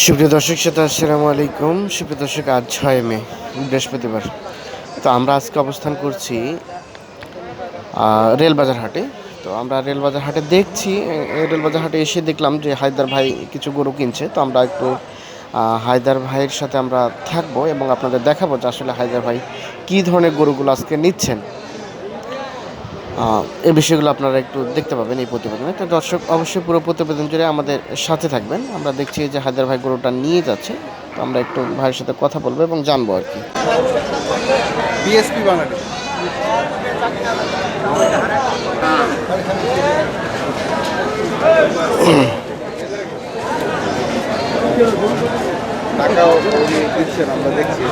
সুপ্রিয় দর্শক শ্রোতা, আসসালামু আলাইকুম। সুপ্রিয় দর্শক, আজ ছয় মে, বৃহস্পতিবার। তো আমরা আজকে অবস্থান করছি রেলবাজার হাটে। তো আমরা রেলবাজার হাটে দেখছি রেলবাজার হাটে এসে দেখলাম যে হায়দার ভাই কিছু গরু কিনছে। তো আমরা একটু হায়দার ভাইয়ের সাথে আমরা থাকব এবং আপনাদের দেখাবো যে আসলে হায়দার ভাই কী ধরনের গরুগুলো আজকে নিচ্ছেন। এই বিষয়গুলো আপনারা একটু দেখতে পাবেন এই প্রতিবেদনে। তো দর্শক অবশ্যই পুরো প্রতিবেদন জুড়ে আমাদের সাথে থাকবেন। আমরা দেখছি যে হায়দার ভাই গরুটা নিয়ে যাচ্ছে। তো আমরা একটু ভাইয়ের সাথে কথা বলব এবং জানব আর কি। বিএসপি টাকাও দিচ্ছেন আমরা দেখছি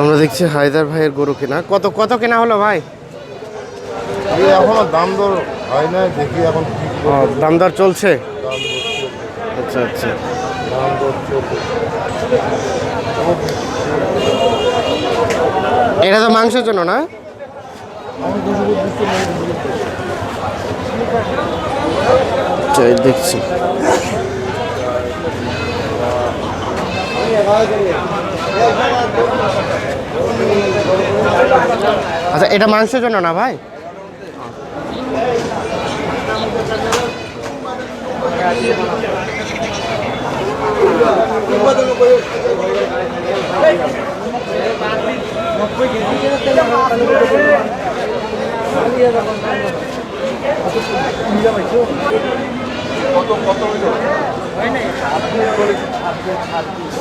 আমরা দেখছি হায়দার ভাইয়ের গরু কেনা। কত কত কেনা হলো ভাই? এখনও দাম দর হয় না দেখি এখন দাম দর চলছে? আচ্ছা আচ্ছা। দাম দর চলছে। এটা তো মাংসের জন্য না? আচ্ছা, দেখছি। আচ্ছা এটা মাংসের জন্য না ভাই?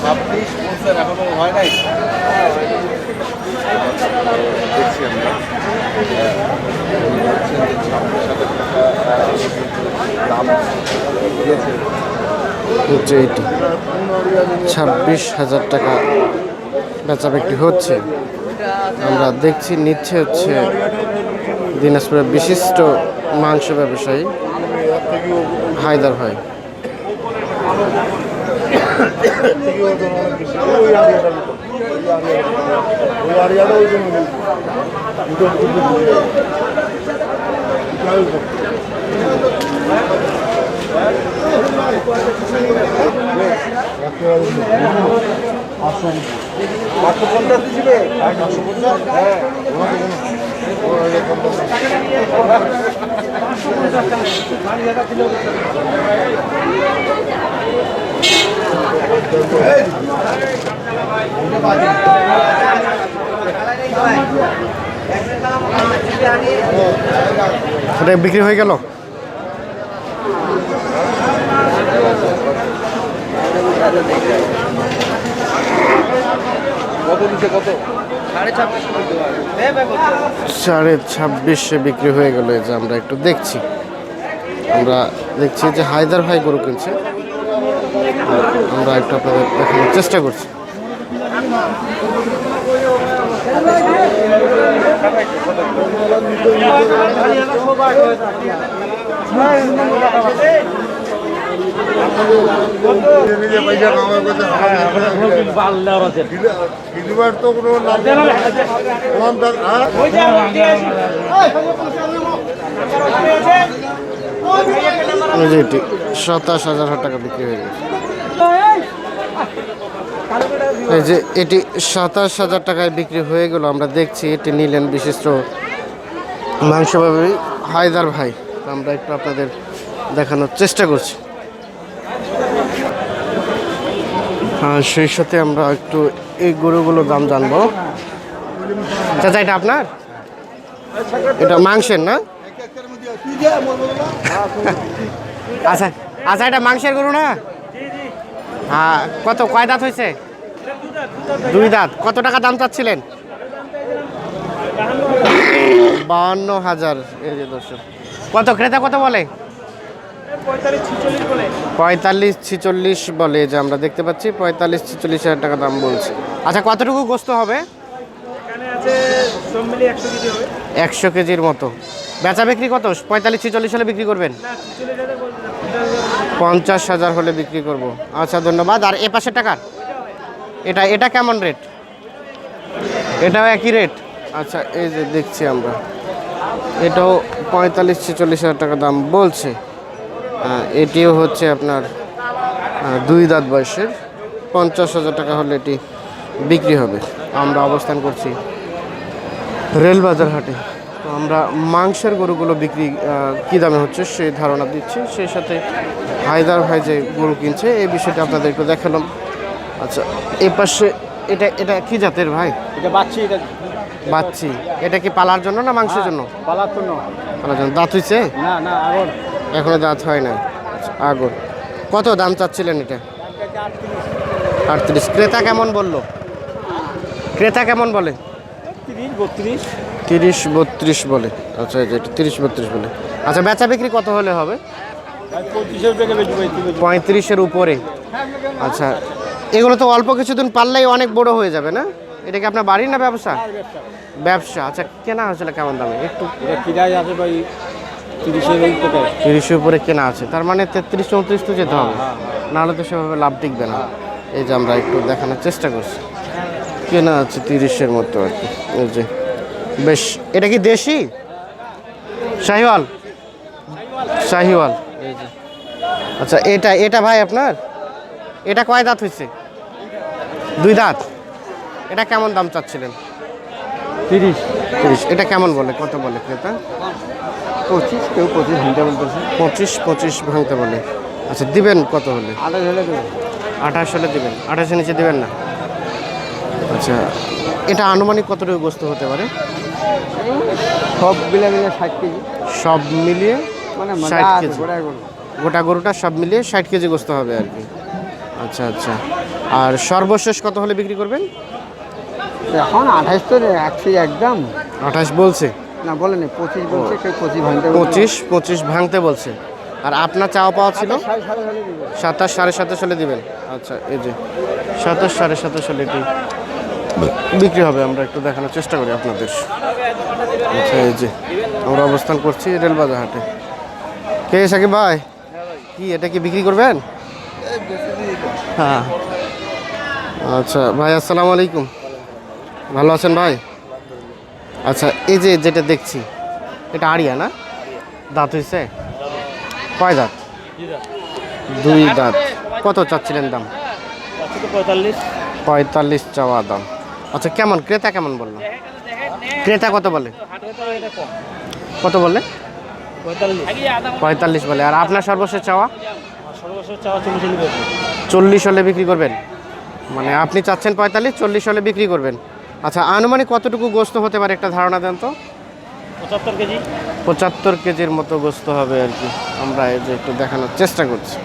ছাব্বিশ এইটি ছাব্বিশ হাজার টাকা বেচা বিক্রি হচ্ছে। আমরা দেখছি নিচ্ছে হচ্ছে দিনাজপুরের বিশিষ্ট মাংস ব্যবসায়ী হায়দার ভাই। আটশো পঞ্চাশ দিবে একশো পঞ্চাশ হ্যাঁ ওটা বিক্রি হয়ে গেল? সাড়ে ছাব্বিশে বিক্রি হয়ে গেল, এই যে আমরা একটু দেখছি। আমরা দেখছি যে হায়দার ভাই গরু কিনছে। আমরা একটু আপনাদের দেখানোর চেষ্টা করছি। সাতাশ হাজার টাকা বিক্রি হয়ে গেছে। এই যে এটি সাতাশ হাজার টাকায় বিক্রি হয়ে গেল, আমরা দেখছি এটি নিলেন বিশিষ্ট মাংস ব্যবসায়ী হায়দার ভাই। আমরা একটু আপনাদের দেখানোর চেষ্টা করছি। হ্যাঁ সেই সাথে আমরা একটু এই গরুগুলোর দাম জানব। চাচা, এটা আপনার? এটা মাংসের না? আচ্ছা আচ্ছা এটা মাংসের গরু না? হ্যাঁ কত, কয় দাঁত হয়েছে? দুই দাঁত। কত টাকা দাম চাচ্ছিলেন? বাহান্ন হাজার, এই যে দর্শক। কত, ক্রেতা কত বলে? পঁয়তাল্লিশ ছিচল্লিশ বলে যে আমরা দেখতে পাচ্ছি, পঁয়তাল্লিশ ছিচল্লিশ হাজার টাকা দাম বলছে। আচ্ছা কতটুকু গোস্ত হবে? একশো কেজির মতো। বেচা বিক্রি কত? পঁয়তাল্লিশ ছিচল্লিশ হলে বিক্রি করবেন? পঞ্চাশ হাজার হলে বিক্রি করব। আচ্ছা ধন্যবাদ। আর এ পাশের টাকার এটা এটা কেমন রেট? এটাও একই রেট? আচ্ছা এই যে দেখছি আমরা। এটাও পঁয়তাল্লিশ ছেচল্লিশ হাজার টাকা দাম বলছে। এটিও হচ্ছে আপনার দুই দাঁত বয়সের। পঞ্চাশ হাজার টাকা হলে এটি বিক্রি হবে। আমরা অবস্থান করছি রেলবাজার হাটে। তো আমরা মাংসের গরুগুলো বিক্রি কী দামে হচ্ছে সেই ধারণা দিচ্ছি। সেই সাথে হায়দার ভাই যে গরু কিনছে এই বিষয়টা আপনাদের একটু দেখালাম। আচ্ছা এ পাশে এটা এটা কি জাতের ভাই? এটা বাচ্চি এটা বাচ্চি। এটা কি পালার জন্য না মাংসের জন্য? পালার জন্য। পালার জন্য। দাঁত হইছে? না না আগর। এখনও দাঁত হয় না আগর। কত দাম চাচ্ছিলেন এটা? আটত্রিশ। ক্রেতা কেমন বলল? ক্রেতা কেমন বলে? তিরিশ বত্রিশ। তিরিশ বত্রিশ বলে। আচ্ছা এটা তিরিশ বত্রিশ বলে। আচ্ছা বেচা বিক্রি কত হলে হবে? পঁয়ত্রিশের উপরে। আচ্ছা এগুলো তো অল্প কিছুদিন পারলেই অনেক বড় হয়ে যাবে না? এটা কি আপনার বাড়ি না ব্যবসা? ব্যবসা। আচ্ছা কেনা হয়েছিল কেমন দামে? একটু আছে ভাই তিরিশের তিরিশের উপরে কেনা আছে। তার মানে তেত্রিশ চৌত্রিশ তো যেতে হবে। নাহলে তো সেভাবে লাভ টিকবে না। এই যে আমরা একটু দেখানোর চেষ্টা করছি। কেনা আছে তিরিশের মতো আর কি। এই যে বেশ এটা কি দেশি? শাহিওয়াল? শাহিওয়াল। আচ্ছা এটা এটা ভাই আপনার? এটা কয় দাঁত হয়েছে দুই দাঁত। এটা কেমন দাম চাচ্ছিলেন? তিরিশ। তিরিশ। এটা কেমন বলে? কত বলে ক্রেতা? পঁচিশ কেউ পঁচিশ ঘণ্টা বলতেছে। পঁচিশ পঁচিশ ভাঙতে বলে। আচ্ছা দিবেন কত হলে? আঠাশ হলে দেবে আঠাশ হলে দিবেন। আঠাশের নিচে দিবেন না? আচ্ছা এটা আনুমানিক কতটুকু গোস্ত হতে পারে? সব মিলে মিলে ষাট কেজি। সব মিলিয়ে মানে ষাট কেজি। গোটা গরুটা সব মিলিয়ে ষাট কেজি গোস্ত হবে আর কি। আচ্ছা আচ্ছা। আর সর্বশেষ কত হলে বিক্রি করবেন? এখন আঠাশ তো একশো একদম। আঠাশ বলছে? না বলেনি পঁচিশ বলছে কেউ পঁচিশ ঘণ্টা পঁচিশ পঁচিশ ভাঙতে বলছে। আর আপনার চাওয়া পাওয়া ছিল? সাতাশ সাড়ে সাতাশ হলে দিবেন। আচ্ছা এই যে সাতাশ সাড়ে সাতাশ হলে বিক্রি হবে আমরা একটু দেখানোর চেষ্টা করি আপনাদের। আচ্ছা এই যে আমরা অবস্থান করছি রেলবাজার হাটে কে সাকিব ভাই? কি এটা কি বিক্রি করবেন? হ্যাঁ। আচ্ছা ভাই আসসালামু আলাইকুম। ভালো আছেন ভাই? আচ্ছা এই যে যেটা দেখছি এটা আড়িয়া না? দাঁত হয়েছে কয় দাঁত? দুই দাঁত। কত চাচ্ছিলেন দাম? পঁয়তাল্লিশ। পঁয়তাল্লিশ চাওয়া দাম। আচ্ছা কেমন? ক্রেতা কেমন বলল? ক্রেতা কত বলে? কত বললে পঁয়তাল্লিশ বলে। আর আপনার সর্বশেষ চাওয়া? চল্লিশ হলে চল্লিশ হলে বিক্রি করবেন? মানে আপনি চাচ্ছেন পঁয়তাল্লিশ চল্লিশ হলে বিক্রি করবেন। আচ্ছা আনুমানিক কতটুকু গোস্ত হতে পারে একটা ধারণা দেন তো? পঁচাত্তর কেজি। পঁচাত্তর কেজির মতো গোস্ত হবে আর কি। আমরা এই যে একটু দেখানোর চেষ্টা করছি।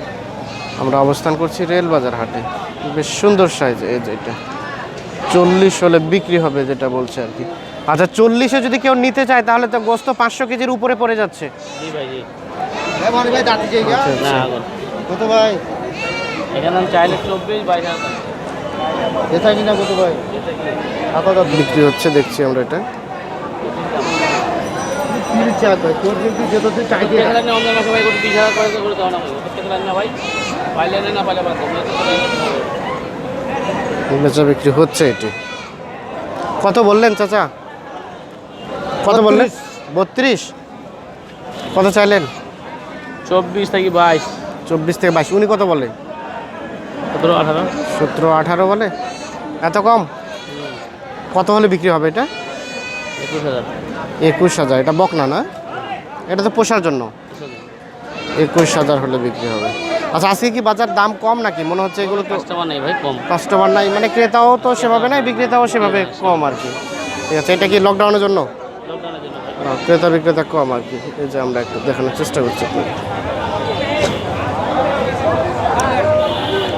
আমরা অবস্থান করছি রেলবাজার হাটে। বেশ সুন্দর সাইজ এই যে এটা। চল্লিশ হলে বিক্রি হবে যেটা বলছে আর কি। আচ্ছা চল্লিশে যদি কেউ নিতে চায় তাহলে তো গোস্ত পাঁচশো কেজির উপরে পড়ে যাচ্ছে। বিক্রি হচ্ছে দেখছি আমরা এটা। ভাই বেচা বিক্রি হচ্ছে এটি। কত বললেন চাচা? কত বললেন? বত্রিশ? কত চাইলেন? চব্বিশ থেকে বাইশ। চব্বিশ থেকে বাইশ। উনি কত বলে? সতেরো আঠারো। সতেরো আঠারো বলে? এত কম? কত হলে বিক্রি হবে এটা? একুশ হাজার। একুশ হাজার। এটা বকনা না? এটা তো পোষার জন্য। একুশ হাজার হলে বিক্রি হবে। আচ্ছা আজকে কি বাজার দাম কম নাকি? মনে হচ্ছে এগুলো কাস্টমার নেই ভাই কম। কাস্টমার নাই। মানে ক্রেতাও তো সেভাবে নাই বিক্রেতাও সেভাবে কম আর কি। ঠিক আছে এটা কি লকডাউনের জন্য? ক্রেতা বিক্রেতা কম আর কি। এই যে আমরা একটু দেখানোর চেষ্টা করছি।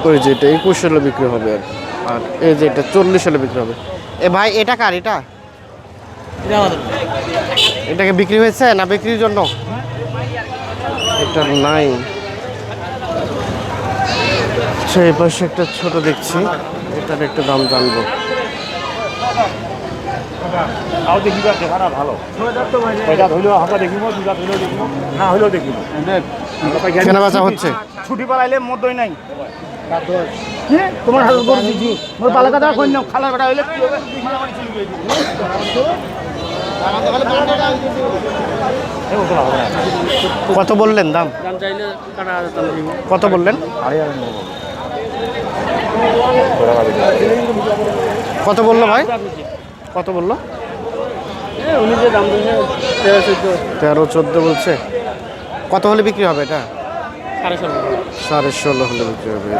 ওই যে এটা একুশ হলে বিক্রি হবে আর। আর এই যে এটা চল্লিশ হলে বিক্রি হবে। এ ভাই এটা কার? এটা? এটাকে বিক্রি হয়েছে না বিক্রির জন্য? এটা নাই। আচ্ছা এই পাশে একটা ছোট দেখছি। এটার একটু দাম জানব। কেনা বেচা হচ্ছে। ছুটি পালাইলে মধ্যই নাই। তোমার হাল করে দিছি মোর পালা কই না খালা বেটা হইলে কি হবে? কত বললেন দাম? কত বললেন? কত বলল ভাই? কত বলল? উনি যে দাম তেরো চোদ্দ তেরো চোদ্দ বলছে। কত হলে বিক্রি হবে এটা? সাড়ে ষোলো হলে বিক্রি হবে।